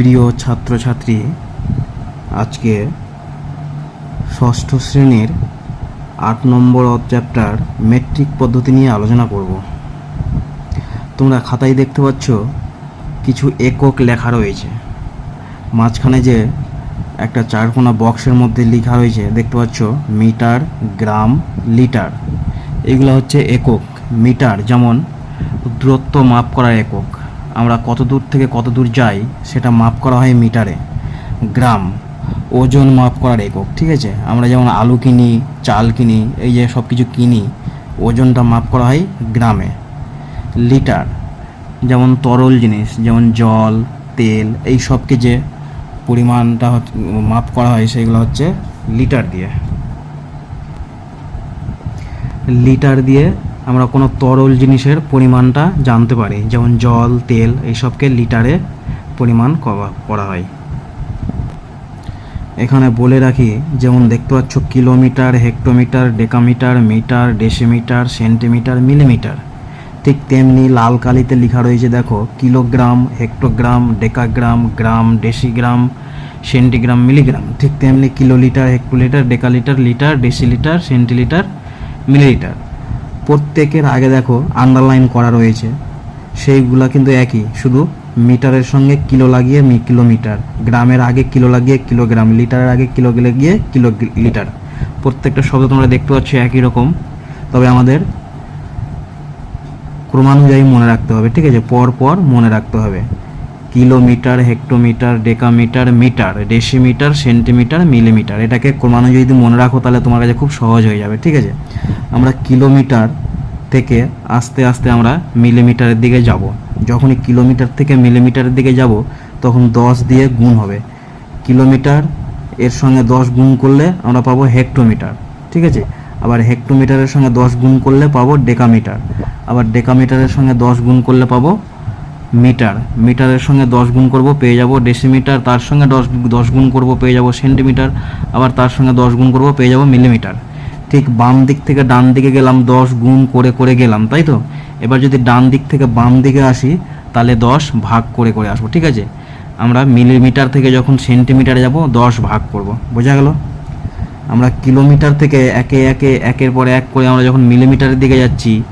প্রিয় ছাত্রছাত্রী, আজকে ষষ্ঠ শ্রেণির আট নম্বর চ্যাপ্টার মেট্রিক পদ্ধতি নিয়ে আলোচনা করব। তোমরা খাতায় দেখতে পাচ্ছ কিছু একক লেখা রয়েছে। মাঝখানে যে একটা চারকোনা বক্সের মধ্যে লেখা রয়েছে, দেখতে পাচ্ছ মিটার, গ্রাম, লিটার। এগুলো হচ্ছে একক, মিটার যেমন দূরত্ব মাপ করার একক। আমরা কত দূর থেকে কত দূর যাই, সেটা মাপ করা হয় মিটারে। গ্রাম, ওজন মাপ করার একক, ঠিক আছে? আমরা যেমন আলু কিনি, চাল কিনি, এই যে সব কিছু কিনি, ওজনটা মাপ করা হয় গ্রামে। লিটার, যেমন তরল জিনিস, যেমন জল, তেল, এই সবকে যে পরিমাণটা মাপ করা হয়, সেগুলো হচ্ছে লিটার দিয়ে। লিটার দিয়ে আমরা কোনো তরল জিনিসের পরিমাণটা জানতে পারি। যেমন জল, তেল এইসবকে লিটারে পরিমাণ করা- হয়। এখানে বলে রাখি, যেমন দেখতে পাচ্ছ kilometre, hectometre, decametre, metre, decimetre, centimetre, millimetre. ঠিক তেমনি লাল কালিতে লেখা রয়েছে, দেখো, kilogram, hectogram, decagram, gram, decigram, centigram, milligram. ঠিক তেমনি kilolitre, hectolitre, decalitre, litre, decilitre, centilitre, millilitre. প্রত্যেকের আগে দেখো আন্ডারলাইন করা রয়েছে। সেইগুলা কিন্তু একই, শুধু মিটারের সঙ্গে কিলো লাগিয়ে মি কিলোমিটার। গ্রামের আগে কিলো লাগিয়ে কিলোগ্রাম, লিটারের আগে কিলো লাগিয়ে কিলো লিটার। প্রত্যেকটা শব্দ তোমরা দেখতে পাচ্ছ একই রকম। তবে আমাদের ক্রমানুযায়ী মনে রাখতে হবে, ঠিক আছে? পর পর মনে রাখতে হবে। Kilometre, hectometre, decametre, metre, decimetre, centimetre, millimetre. এটাকে ক্রমানুযায়ী যদি মনে রাখো তাহলে তোমার কাছে খুব সহজ হয়ে যাবে, ঠিক আছে? আমরা কিলোমিটার থেকে আস্তে আস্তে আমরা মিলিমিটারের দিকে যাব। যখনই কিলোমিটার থেকে মিলিমিটারের দিকে যাব, তখন দশ দিয়ে গুণ হবে। কিলোমিটার এর সঙ্গে দশ গুণ করলে আমরা পাবো হেক্টোমিটার, ঠিক আছে? আবার হেক্টোমিটারের সঙ্গে দশ গুণ করলে পাবো ডেকামিটার। আবার ডেকামিটারের সঙ্গে দশ গুণ করলে পাবো মিটার। মিটারের সঙ্গে দশ গুণ করব, পেয়ে যাব ডেসিমিটার তার সঙ্গে দশ দশ গুণ করব, পেয়ে যাব সেন্টিমিটার আবার তার সঙ্গে দশ গুণ করব, পেয়ে যাব মিলিমিটার ঠিক বাম দিক থেকে ডান দিকে গেলাম, দশ গুণ করে করে গেলাম, তাই তো? এবার যদি ডান দিক থেকে বাম দিকে আসি, তাহলে দশ ভাগ করে করে আসব, ঠিক আছে? আমরা মিলিমিটার থেকে যখন সেন্টিমিটারে যাব, দশ ভাগ করব, বোঝা গেল? আমরা কিলোমিটার থেকে একে একে, একের পর এক করে আমরা যখন মিলিমিটারের দিকে যাচ্ছি,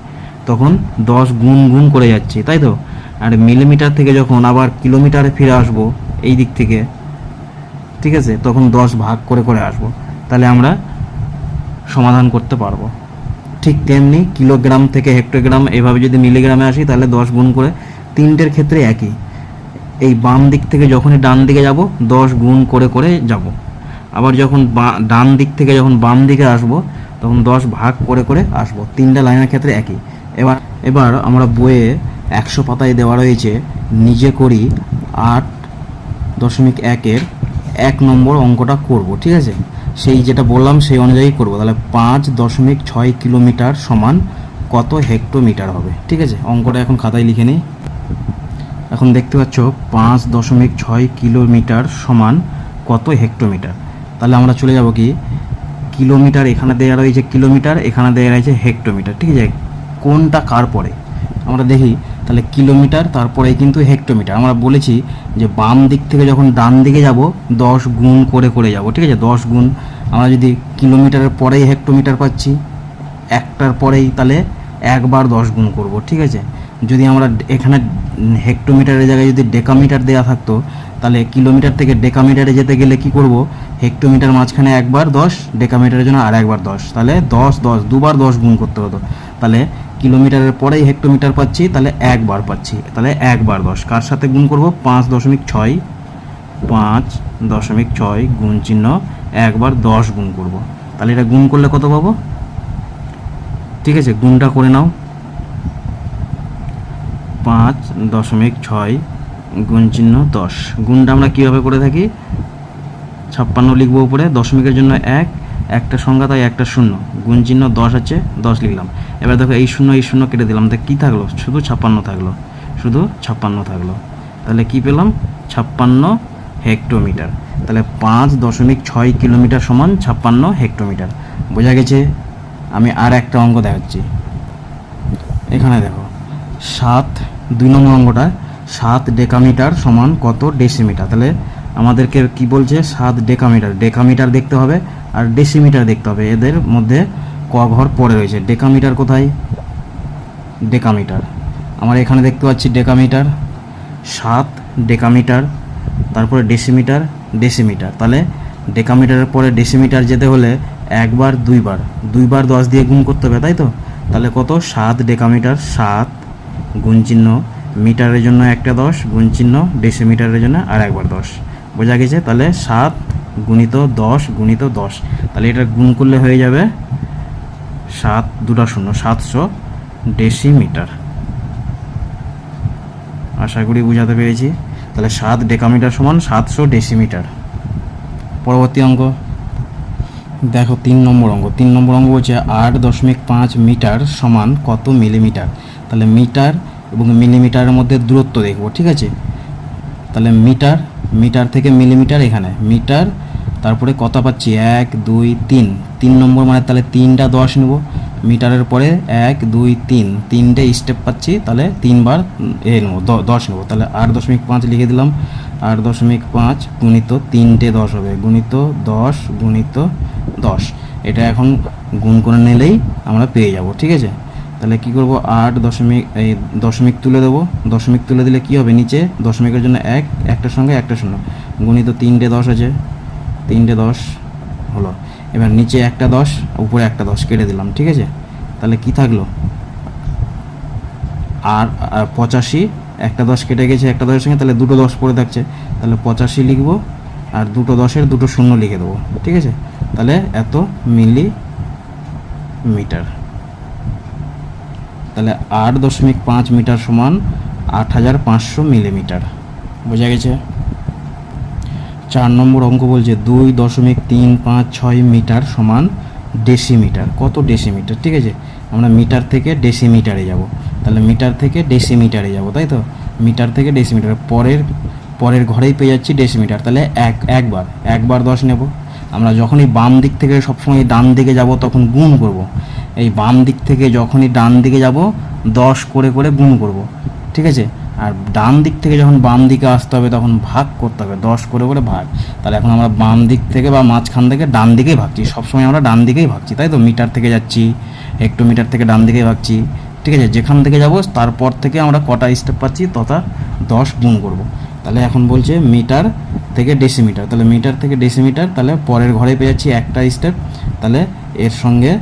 তখন দশ গুণ গুণ করে যাচ্ছি, তাই তো? আর মিলিমিটার থেকে যখন আবার কিলোমিটারে ফিরে আসব, এই দিক থেকে, ঠিক আছে? তখন দশ ভাগ করে করে আসব। তাহলে আমরা সমাধান করতে পারব। ঠিক তেমনি কিলোগ্রাম থেকে হেক্টোগ্রাম এভাবে যদি মিলিগ্রামে আসি, তাহলে দশ গুণ করে তিনটের ক্ষেত্রে একই। এই বাম দিক থেকে যখনই ডান দিকে যাব, দশ গুণ করে করে যাব। আবার যখন ডান দিক থেকে যখন বাম দিকে আসব, তখন দশ ভাগ করে করে আসব। তিনটা লাইনের ক্ষেত্রে একই। এবার এবার আমরা বইয়ে একশো পাতায় দেওয়া রয়েছে। নিজে করি আট দশমিক একের এক নম্বর অঙ্কটা করব, ঠিক আছে? সেই যেটা বললাম সেই অনুযায়ী করব। তাহলে পাঁচ দশমিক ছয় কিলোমিটার সমান কত হেক্টোমিটার হবে, ঠিক আছে? অঙ্কটা এখন খাতায় লিখে নিই। এখন দেখতে পাচ্ছ পাঁচ দশমিক ছয় কিলোমিটার সমান কত হেক্টোমিটার। তাহলে আমরা চলে যাব কি? কিলোমিটার এখানে দেওয়া রয়েছে কিলোমিটার, এখানে দেওয়া রয়েছে হেক্টোমিটার, ঠিক আছে? কোনটা কার পরে? আমরা দেখি তাহলে কিলোমিটার তারপরে কিন্তু হেক্টোমিটার। আমরা বলেছি যে বাম দিক থেকে যখন ডান দিকে যাব, দশ গুণ করে করে যাব, ঠিক আছে? দশ গুণ। আমরা যদি কিলোমিটারের পরেই হেক্টোমিটার পাচ্ছি, একটার পরেই তাহলে একবার দশ গুণ করব, ঠিক আছে? যদি আমরা এখানে হেক্টোমিটারের জায়গায় যদি ডেকামিটার দেওয়া থাকতো তাহলে কিলোমিটার থেকে ডেকামিটারে যেতে গেলে কি করব? হেক্টোমিটার মাঝখানে একবার দশ, ডেকামিটারের জন্য আর একবার দশ। তাহলে দশ দশ, দুবার দশ গুণ করতে হতো। তাহলে কিলোমিটারের পরেই হেক্টোমিটার পাচ্ছি, তাহলে একবার পাচ্ছি। তাহলে একবার দশ। কার সাথে গুণ করব? পাঁচ দশমিক ছয়, পাঁচ দশমিক ছয় গুণ চিহ্ন, একবার দশ গুণ করব। তাহলে এটা গুণ করলে কত পাবো? ঠিক আছে, গুণটা করে নাও। পাঁচ দশমিক ছয় গুণ চিহ্ন দশ। গুণটা আমরা কীভাবে করে থাকি? ছাপ্পান্ন লিখব উপরে, দশমিকের জন্য এক, একটা সংখ্যা তাই একটা শূন্য। গুণ চিহ্ন দশ আছে, দশ লিখলাম। এবার দেখো এই শূন্য এই শূন্য কেটে দিলাম। তা কী থাকল? শুধু ছাপ্পান্ন থাকল। শুধু ছাপ্পান্ন থাকল। তাহলে কি পেলাম? ছাপ্পান্ন হেক্টোমিটার। তাহলে পাঁচ দশমিক ছয় কিলোমিটার সমান ছাপ্পান্ন হেক্টোমিটার। বোঝা গেছে? আমি আর একটা অঙ্ক দেখাচ্ছি। এখানে দেখো, সাত, দুই নম্বর অঙ্কটা সাত ডেকামিটার সমান কত ডেসিমিটার? তাহলে আমাদেরকে কি বলছে? সাত ডেকামিটার। ডেকামিটার দেখতে হবে আর ডেসিমিটার দেখতে হবে। এদের মধ্যে ক ঘর পড়ে রয়েছে। ডেকামিটার কোথায়? ডেকামিটার। আমরা এখানে দেখতে পাচ্ছি ডেকামিটার। সাত ডেকামিটার, তারপরে ডেসিমিটার ডেসিমিটার। তাহলে ডেকামিটারের পরে ডেসিমিটার যেতে হলে একবার, দুইবার। দুইবার দশ দিয়ে গুণ করতে হবে, তাই তো? তাহলে কত? সাত ডেকামিটার, সাত গুণ চিহ্ন মিটারের জন্য একটা দশ গুণ চিহ্ন ডেসিমিটারের জন্য আর একবার দশ। বোঝা গেছে? তাহলে সাত গুণিত দশ গুণিত দশ। তাহলে এটা গুণ করলে হয়ে যাবে সাত দুটা শূন্য, সাতশো ডেসিমিটার আশা করি বুঝাতে পেরেছি। তাহলে সাত ডেকামিটার সমান সাতশো ডেসিমিটার পরবর্তী অঙ্ক। দেখো তিন নম্বর অঙ্ক। তিন নম্বর অঙ্ক হচ্ছে আট দশমিক পাঁচ মিটার সমান কত মিলিমিটার? তাহলে মিটার এবং মিলিমিটারের মধ্যে দূরত্ব দেখব, ঠিক আছে? তাহলে মিটার মিটার থেকে মিলিমিটার এখানে। মিটার, তারপরে কত পাচ্ছি, এক, দুই, তিন। তিন নম্বর মানে তাহলে তিনটা দশ নেব। মিটারের পরে এক, দুই, তিন। তিনটে স্টেপ পাচ্ছি, তাহলে তিনবার এ নেব দশ নেব। তাহলে আট দশমিক পাঁচ লিখে দিলাম। আট দশমিক পাঁচ গুণিত তিনটে দশ হবে। গুণিত দশ গুণিত দশ। এটা এখন গুণ করে নিলেই আমরা পেয়ে যাব, ঠিক আছে? তাহলে কি করব? আট দশমিক, এই দশমিক তুলে দেবো। দশমিক তুলে দিলে কি হবে নিচে? দশমিকের জন্য এক, একটার সঙ্গে একটা শূন্য। গুণিত তিনটে দশ আছে। তিনটে দশ হলো। এবার নিচে একটা দশ, উপরে একটা দশ কেটে দিলাম, ঠিক আছে? তাহলে কি থাকল? আর পঁচাশি, একটা দশ কেটে গেছে একটা দশের সঙ্গে, তাহলে দুটো দশ পড়ে থাকছে। তাহলে পঁচাশি লিখব আর দুটো দশের দুটো শূন্য লিখে দেবো, ঠিক আছে? তাহলে এত মিলি মিটার তাহলে আট দশমিক পাঁচ মিটার সমান আট হাজার পাঁচশো মিলিমিটার। বোঝা গেছে? চার নম্বর অঙ্ক বলছে দুই দশমিক তিন পাঁচ ছয় মিটার সমান ডেসিমিটার। কত ডেসিমিটার? ঠিক আছে? আমরা মিটার থেকে ডেসিমিটারে যাব। তাহলে মিটার থেকে ডেসিমিটারে যাব, তাই তো? মিটার থেকে ডেসিমিটার। পরের পরের ঘরেই পেয়ে যাচ্ছি ডেসিমিটার। তাহলে এক, একবার একবার দশ নেব। আমরা যখনই বাম দিক থেকে সবসময় ডান দিকে যাব, তখন গুণ করব। এই বাম দিক থেকে যখনই ডান দিকে যাব, দশ করে করে গুণ করব, ঠিক আছে? আর ডান দিক থেকে যখন বাম দিকে আসতে হবে, তখন ভাগ করতে হবে, দশ করে করে ভাগ। তাহলে এখন আমরা বাম দিক থেকে বা মাঝখান থেকে ডান দিকেই ভাগছি, সবসময় আমরা ডান দিকেই ভাগছি, তাই তো? মিটার থেকে যাচ্ছি হেক্টোমিটার থেকে ডান দিকেই ভাগছি, ঠিক আছে? যেখান থেকে যাব, তারপর থেকে আমরা কটা স্টেপ পাচ্ছি, তথা দশ গুণ করব। তাহলে এখন বলছে মিটার থেকে ডেসিমিটার তাহলে মিটার থেকে ডেসিমিটার তাহলে পরের ঘরে পেয়ে যাচ্ছি একটা স্টেপ তাহলে এর সঙ্গে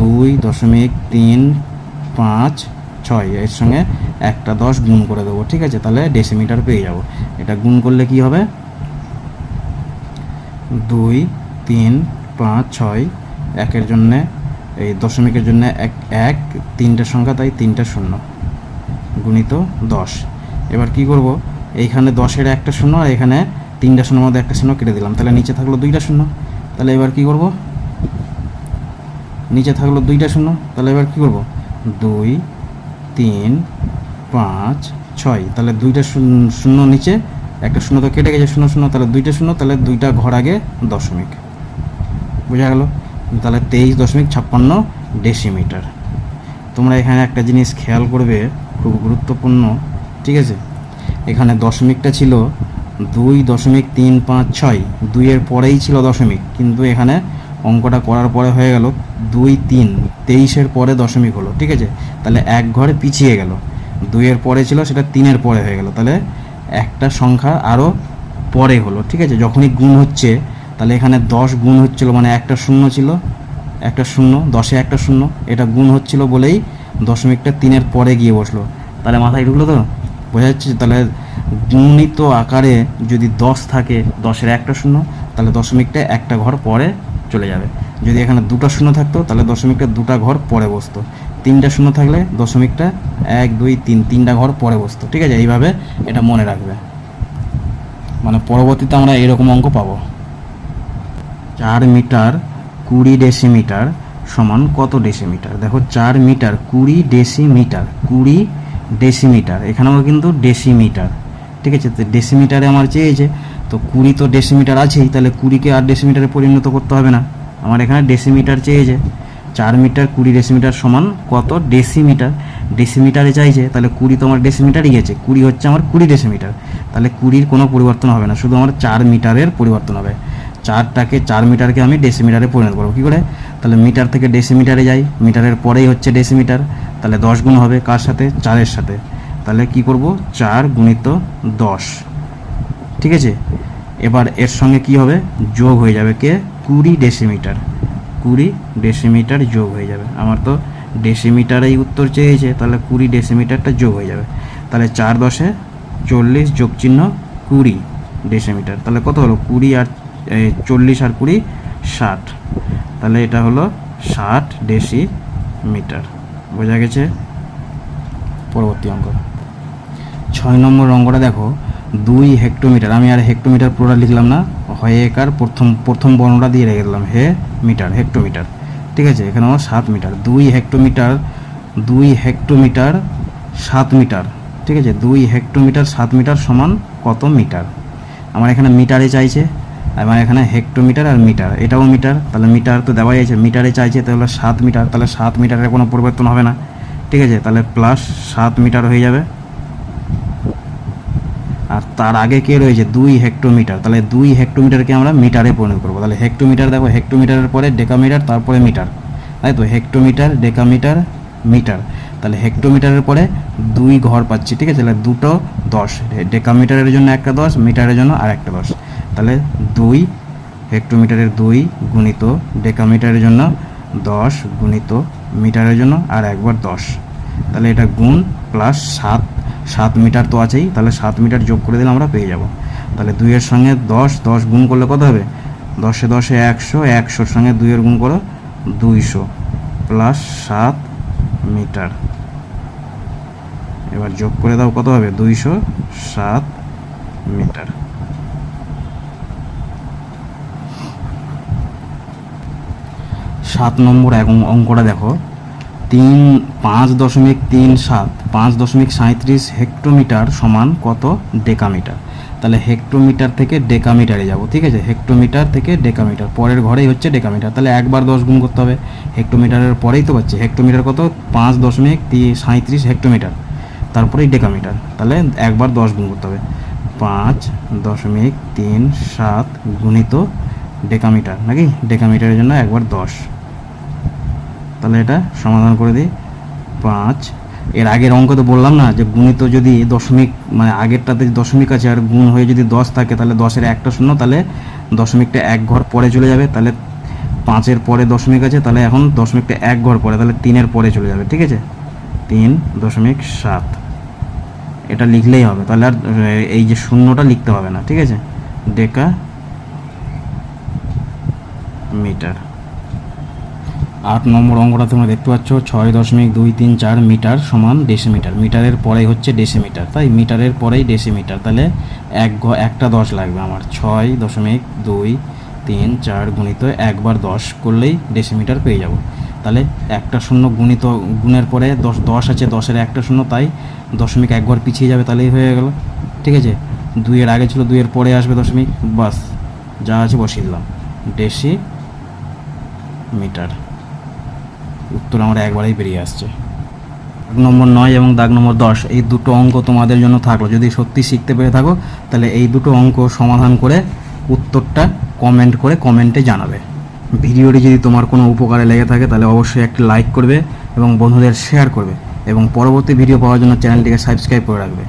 দুই দশমিক তিন পাঁচ ছয়, এর সঙ্গে একটা দশ গুণ করে দেবো, ঠিক আছে? তাহলে ডেসিমিটার পেয়ে যাব। এটা গুণ করলে কি হবে? দুই, তিন, পাঁচ, ছয়, একের জন্যে, এই দশমিকের জন্য এক এক, তিনটে সংখ্যা, তাই তিনটে শূন্য, গুণিত দশ। এবার কি করব? এইখানে দশের একটা শূন্য আর এখানে তিনটা শূন্যর মধ্যে একটা শূন্য কেটে দিলাম, তাহলে নিচে থাকল দুইটা শূন্য। তাহলে এবার কি করব? নিচে থাকল দুইটা শূন্য, তাহলে এবার কী করব? দুই, তিন, পাঁচ, ছয়, তাহলে দুইটা শূন্য- নিচে, একটা শূন্য তো কেটে গেছে শূন্য শূন্য, তাহলে দুইটা শূন্য, তাহলে দুইটা ঘর আগে দশমিক। বোঝা গেল? তাহলে তেইশ দশমিক ছাপ্পান্ন ডেসিমিটার। তোমরা এখানে একটা জিনিস খেয়াল করবে, খুব গুরুত্বপূর্ণ, ঠিক আছে? এখানে দশমিকটা ছিল দুই দশমিক তিন পাঁচ ছয়, দুইয়ের পরেই ছিল দশমিক, কিন্তু এখানে অঙ্কটা করার পরে হয়ে গেল দুই তিন, তেইশের পরে দশমিক হলো, ঠিক আছে? তাহলে এক ঘরে পিছিয়ে গেল। দুইয়ের পরে ছিল, সেটা তিনের পরে হয়ে গেল। তাহলে একটা সংখ্যা আরও পরে হলো, ঠিক আছে? যখনই গুণ হচ্ছে, তাহলে এখানে দশ গুণ হচ্ছিল মানে একটা শূন্য ছিল, একটা শূন্য, দশে একটা শূন্য, এটা গুণ হচ্ছিল বলেই দশমিকটা তিনের পরে গিয়ে বসল। তাহলে মাথায় ঢুকলো তো? বোঝা যাচ্ছে তাহলে গুণিত আকারে যদি দশ থাকে, দশের একটা শূন্য, তাহলে দশমিকটা একটা ঘর পরে চলে যাবে। যদি এখানে দুটো শূন্য থাকতো, তাহলে দশমিকটা দুটা ঘর পরে বসতো। তিনটা শূন্য থাকলে দশমিকটা এক, দুই, তিন, তিনটা ঘর পরে বসতো। ঠিক আছে? এইভাবে এটা মনে রাখবে। মানে পরবর্তীতে আমরা এরকম অঙ্ক পাবো। চার মিটার কুড়ি ডেসিমিটার সমান কত ডেসিমিটার? দেখো, চার মিটার কুড়ি ডেসিমিটার কুড়ি ডেসিমিটার। এখানেও কিন্তু ডেসিমিটার। ঠিক আছে? তো ডেসিমিটারে আমার চেয়েছে। তো কুড়ি তো ডেসিমিটার আছেই, তাহলে কুড়িকে আর ডেসিমিটারে পরিণত করতে হবে না। আমার এখানে ডেসিমিটার চেয়েছে। চার মিটার কুড়ি ডেসিমিটার সমান কত? ডেসিমিটার ডেসিমিটারে চাইছে, তাহলে কুড়ি তো আমার ডেসিমিটারই গেছে। কুড়ি হচ্ছে আমার কুড়ি ডেসিমিটার তাহলে কুড়ির কোনো পরিবর্তন হবে না, শুধু আমার চার মিটারের পরিবর্তন হবে। চারটাকে, চার মিটারকে আমি ডেসিমিটারে পরিণত করব। কী করে? তাহলে মিটার থেকে ডেসিমিটারে যাই। মিটারের পরেই হচ্ছে ডেসিমিটার তাহলে দশ গুণ হবে কার সাথে? চারের সাথে। তাহলে কি করব? চার গুণিত দশ। ঠিক আছে? এবার এর সঙ্গে কি হবে? যোগ হয়ে যাবে কে? কুড়ি ডেসিমিটার কুড়ি ডেসিমিটার যোগ হয়ে যাবে। আমার তো ডেসিমিটারেই উত্তর চেয়েছে, তাহলে কুড়ি ডেসিমিটারটা যোগ হয়ে যাবে। তাহলে চার দশে চল্লিশ যোগ চিহ্ন কুড়ি ডেসিমিটার তাহলে কত হলো? কুড়ি আর চল্লিশ আর কুড়ি, ষাট। তাহলে এটা হলো ষাট ডেসিমিটার বোঝা গেছে? পরবর্তী অঙ্ক। ছয় নম্বর অঙ্কটা দেখো। দুই হেক্টোমিটার আমি আর হেক্টোমিটার পুরোটা লিখলাম না। হয় একার প্রথম প্রথম বর্ণটা দিয়ে রেখে দিলাম হে মিটার হেক্টোমিটার ঠিক আছে, এখানে আমার সাত মিটার দুই হেক্টোমিটার দুই হেক্টোমিটার সাত মিটার ঠিক আছে, দুই হেক্টোমিটার সাত মিটার সমান কত মিটার আমার এখানে মিটারে চাইছে, আমার এখানে হেক্টোমিটার আর মিটার এটাও মিটার তাহলে মিটার তো দেওয়াই আছে। মিটারে চাইছে, তাহলে সাত মিটার তাহলে সাত মিটারের কোনো পরিবর্তন হবে না। ঠিক আছে, তাহলে প্লাস সাত মিটার হয়ে যাবে। তার আগে কে রয়েছে? দুই হেক্টোমিটার। তাহলে দুই হেক্টোমিটারকে আমরা মিটারে পরিণত করব। তাহলে হেক্টোমিটার দেখো, হেক্টোমিটারের পরে ডেকামিটার, তারপরে মিটার। তাই তো? Hectometre, decametre, metre. তাহলে হেক্টোমিটারের পরে দুই ঘর পাচ্ছি, ঠিক আছে? তাহলে দুটো দশ। ডেকামিটারের জন্য একটা দশ, মিটারের জন্য আর একটা দশ। তাহলে দুই হেক্টোমিটারের দুই গুণিত ডেকামিটারের জন্য দশ গুণিত মিটারের জন্য আর একবার দশ। তাহলে এটা গুণ প্লাস সাত সাত মিটার তো আছেই, তাহলে সাত মিটার যোগ করে দিলে আমরা পেয়ে যাব। তাহলে দুইয়ের সঙ্গে দশ দশ গুণ করলে কত হবে? দশে দশে একশো, একশোর সঙ্গে দুইয়ের গুণ করো দুইশো প্লাস সাত মিটার। এবার যোগ করে দাও কত হবে? দুইশো সাত মিটার। সাত নম্বর এক অঙ্কটা দেখো। তিন পাঁচ দশমিক তিন সাত, পাঁচ দশমিক সাঁত্রিশ হেক্টোমিটার সমান কত ডেকামিটার? তাহলে হেক্টোমিটার থেকে ডেকামিটারে যাব, ঠিক আছে? হেক্টোমিটার থেকে ডেকামিটার, পরের ঘরেই হচ্ছে ডেকামিটার। তাহলে একবার দশ গুণ করতে হবে, হেক্টোমিটারের পরেই তো পাচ্ছি। হেক্টোমিটার কত? পাঁচ দশমিক সাঁত্রিশ হেক্টোমিটার। তারপরেই ডেকামিটার, তাহলে একবার দশ গুণ করতে হবে। পাঁচ দশমিক তিন সাত গুণিত ডেকামিটার, নাকি? ডেকামিটারের জন্য একবার দশ। তাহলে এটা সমাধান করে দিই। পাঁচ। এর আগের অঙ্ক তো বললাম না যে গুণিত যদি দশমিক মানে আগেরটাতে দশমিক আছে আর গুণ হয়ে যদি দশ থাকে, তাহলে দশের একটা শূন্য, তাহলে দশমিকটা এক ঘর পরে চলে যাবে। তাহলে পাঁচের পরে দশমিক আছে, তাহলে এখন দশমিকটা এক ঘর পরে, তাহলে তিনের পরে চলে যাবে, ঠিক আছে? তিন দশমিক সাত। এটা লিখলেই হবে, তাহলে আর এই যে শূন্যটা লিখতে হবে না, ঠিক আছে? Decametre. আট নম্বর অঙ্কটা তোমরা দেখতে পাচ্ছ, ছয় দশমিক দুই তিন চার মিটার সমান ডেসিমিটার মিটারের পরেই হচ্ছে ডেসিমিটার তাই মিটারের পরেই ডেসিমিটার তাহলে এক ঘ- একটা দশ লাগবে আমার। ছয় দশমিক দুই তিন চার গুণিত একবার দশ করলেই ডেসিমিটার পেয়ে যাব। তাহলে একটা শূন্য গুণিত, গুণের পরে দশ দশ আছে, দশের একটা শূন্য, তাই দশমিক একবার পিছিয়ে যাবে তাহলেই হয়ে গেল। ঠিক আছে? দুইয়ের আগে ছিল, দুইয়ের পরে আসবে দশমিক, বাস। যা আছে বসিয়ে দিলাম। ডেসি মিটার উত্তর আমরা একবারেই বেরিয়ে আসছে। দাগ নম্বর নয় এবং দাগ নম্বর দশ, এই দুটো অঙ্ক তোমাদের জন্য থাকল। যদি সত্যি শিখতে পেরে থাকো, তাহলে এই দুটো অঙ্ক সমাধান করে উত্তরটা কমেন্ট করে কমেন্টে জানাবে। ভিডিওটি যদি তোমার কোনো উপকারে লেগে থাকে, তাহলে অবশ্যই একটি লাইক করবে এবং বন্ধুদের শেয়ার করবে এবং পরবর্তী ভিডিও পাওয়ার জন্য চ্যানেলটিকে সাবস্ক্রাইব করে রাখবে।